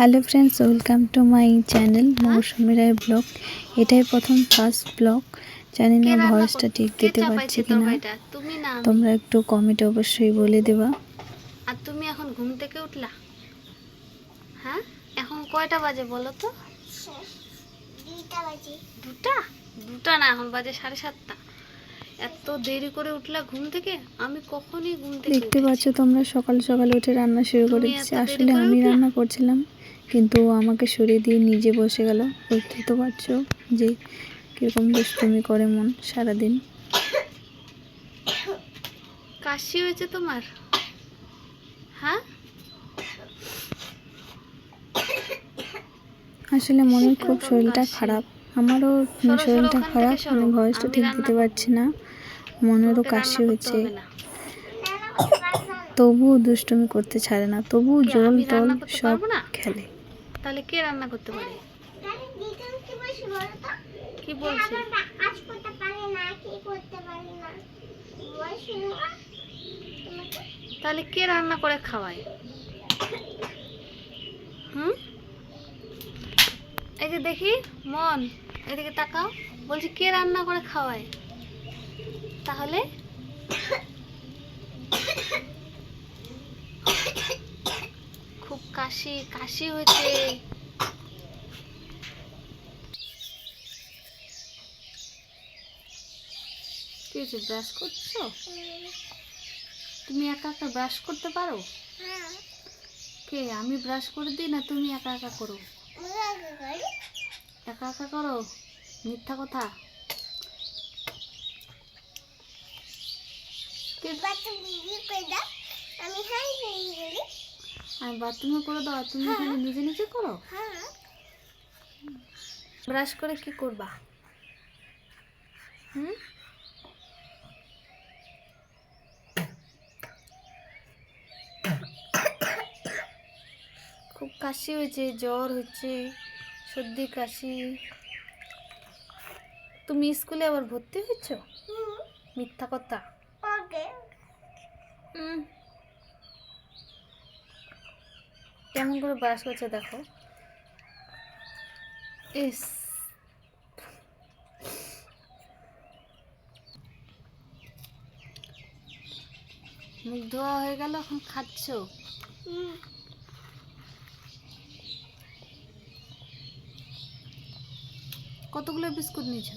Hello friends welcome to my channel Mousumi Roy vlog. এটাই প্রথম first blog জানি না ভয়েসটা ঠিক দিতে পারছি কিনা। তুমি না। তোমরা একটু কমেন্টে অবশ্যই বলে দেবা। আর তুমি এখন ঘুম থেকে উঠলা? হ্যাঁ? এখন কয়টা বাজে বলো তো? দুটা? দুটা না এখন বাজে সাড়ে সাতটা। এত দেরি করে উঠলা ঘুম থেকে? আমি কখনই ঘুম থেকে দেখতে? পাচ্ছ তোমরা সকাল সকাল উঠে রান্না শুরু করে দিচ্ছি আসলে আমি রান্না করছিলাম কিন্তু আমাকে সরিয়ে দিয়ে নিজে বসে গেল। বুঝতেই তো পারছ যে কীরকম দুষ্টুমি করে মন সারাদিন। কাশি হয়েছে তোমার? হ্যাঁ? আসলে মনের খুব শরীরটা খারাপ। আমারও শরীরটা খারাপ। আমি ভয়েসটা ঠিক দিতে পারছি না। মনেরও কাশি হচ্ছে। তবুও দুষ্টুমি করতে ছাড়ে না তবুও জল টল রান্না করতে সব? খেলে। তাহলে কে রান্না করতে পারে? কি বলছে? তাহলে কে রান্না করে খাওয়ায়? হুম? এই যে দেখি মন এদিকে তাকাও। বলছি কে রান্না করে খাওয়ায়? তাহলে? খুব কাশি কাশি হয়েছে। কি ব্রাশ করছ? তুমি একা একা ব্রাশ করতে পারো? কে, আমি ব্রাশ করে দিই না তুমি একা একা করো? একা একা করো? মিথ্যা কথা। আমি বাথরুমে করে দাও তুমি এখানে নিজে নিজে করো? ব্রাশ করে কি করবা? হুম? খুব কাশি হয়েছে জ্বর হচ্ছে সর্দি কাশি। তুমি স্কুলে আবার ভর্তি হয়েছ? মিথ্যা কথা। কেমন করে ব্রাশ করছে দেখো? ইস। মুখ ধোয়া হয়ে গেল এখন খাচ্ছো? কতগুলো বিস্কুট নিয়েছো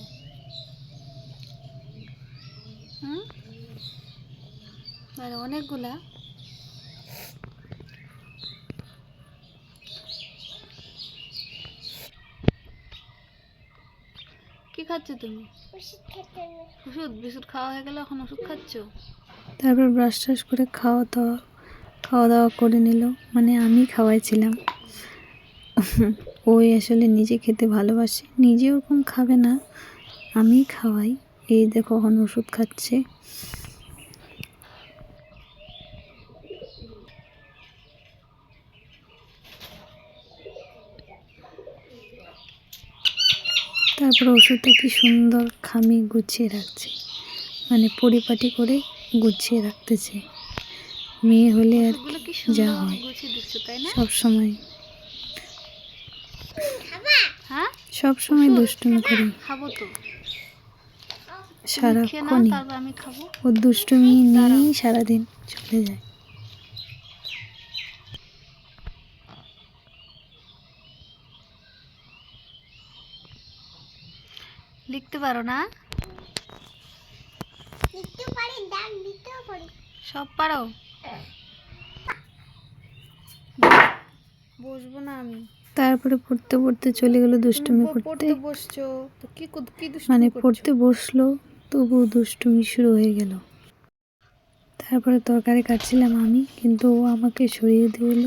হুম আরে অনেকগুলা। কি খাচ্ছ তুমি? ওষুধ, বিস্কুট খাওয়া হয়ে গেল এখন ওষুধ খাচ্ছ? তারপর ব্রাশ টাশ করে খাওয়া দাওয়া খাওয়া দাওয়া করে নিল। মানে আমি খাওয়াইছিলাম। ওই আসলে নিজে খেতে ভালোবাসে, নিজে ওরকম খাবে না। আমি খাওয়াই। এই দেখো এখন ওষুধ খাচ্ছে। তারপর ওষুধটা কি সুন্দর খামি গুছিয়ে রাখছে। মানে পরিপাটি করে গুছিয়ে রাখতেছে। মেয়ে হলে আর কি যা হয়। সব সময়। হ্যাঁ? সব সময় দুষ্টুমি করি। সারাক্ষণই। তারপর আমি খাব। ও দুষ্টুমি নিয়েই সারাদিন চলে যায়। লিখতে পারো না? সব পারো? বসবো না আমি। তারপরে পড়তে পড়তে চলে গেল দুষ্টুমি করতে। পড়তে বসছো। তো কি কি দুষ্টুমি মানে পড়তে বসল তবু দুষ্টুমি শুরু হয়ে গেল। তারপরে তরকারি কাটছিলাম আমি কিন্তু ও আমাকে সরিয়ে দিল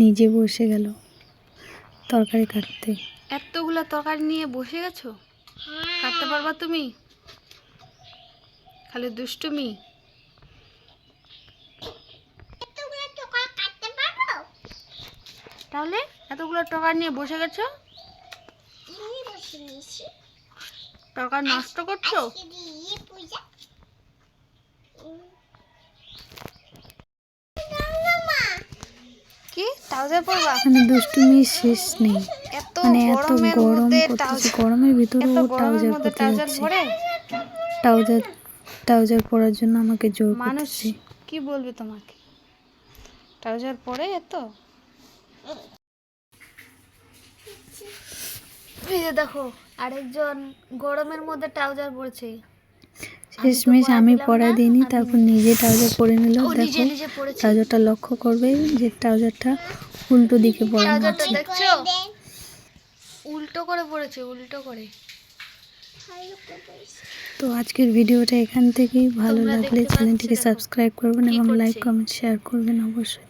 নিজে বসে গেল তরকারি কাটতে। এতগুলা তরকারি নিয়ে বসে গেছো? কাটতে পারবা তুমি? খালি দুষ্টুমি? তাহলে এতগুলো তরকারি নিয়ে বসে গেছো? তরকারি নষ্ট করছ? কি? তাহলে পরবা মানে দুষ্টুমির শেষ নেই। মানে এত গরম করতেছে গরমের ভিতরে ও ট্রাউজার পরতে যাচ্ছে। পরে ট্রাউজার ট্রাউজার পরার জন্য আমাকে জোর মানুষ কি বলবে তোমাকে? ট্রাউজার পরে এত? এই যে দেখো আরেকজন গরমের মধ্যে ট্রাউজার পরেছে শেষমেশ আমি পরা দিইনি তারপর নিজে ট্রাউজার পরে নিল দেখো ট্রাউজারটা লক্ষ্য করবে যে ট্রাউজারটা উল্টো দিকে আছে। দেখছ? উল্টো করে পড়েছে উল্টো করে। তো আজকের ভিডিওটা এখান থেকেই। ভালো লাগলে চ্যানেলটিকে সাবস্ক্রাইব করবেন এবং? লাইক কমেন্ট শেয়ার করবেন অবশ্যই।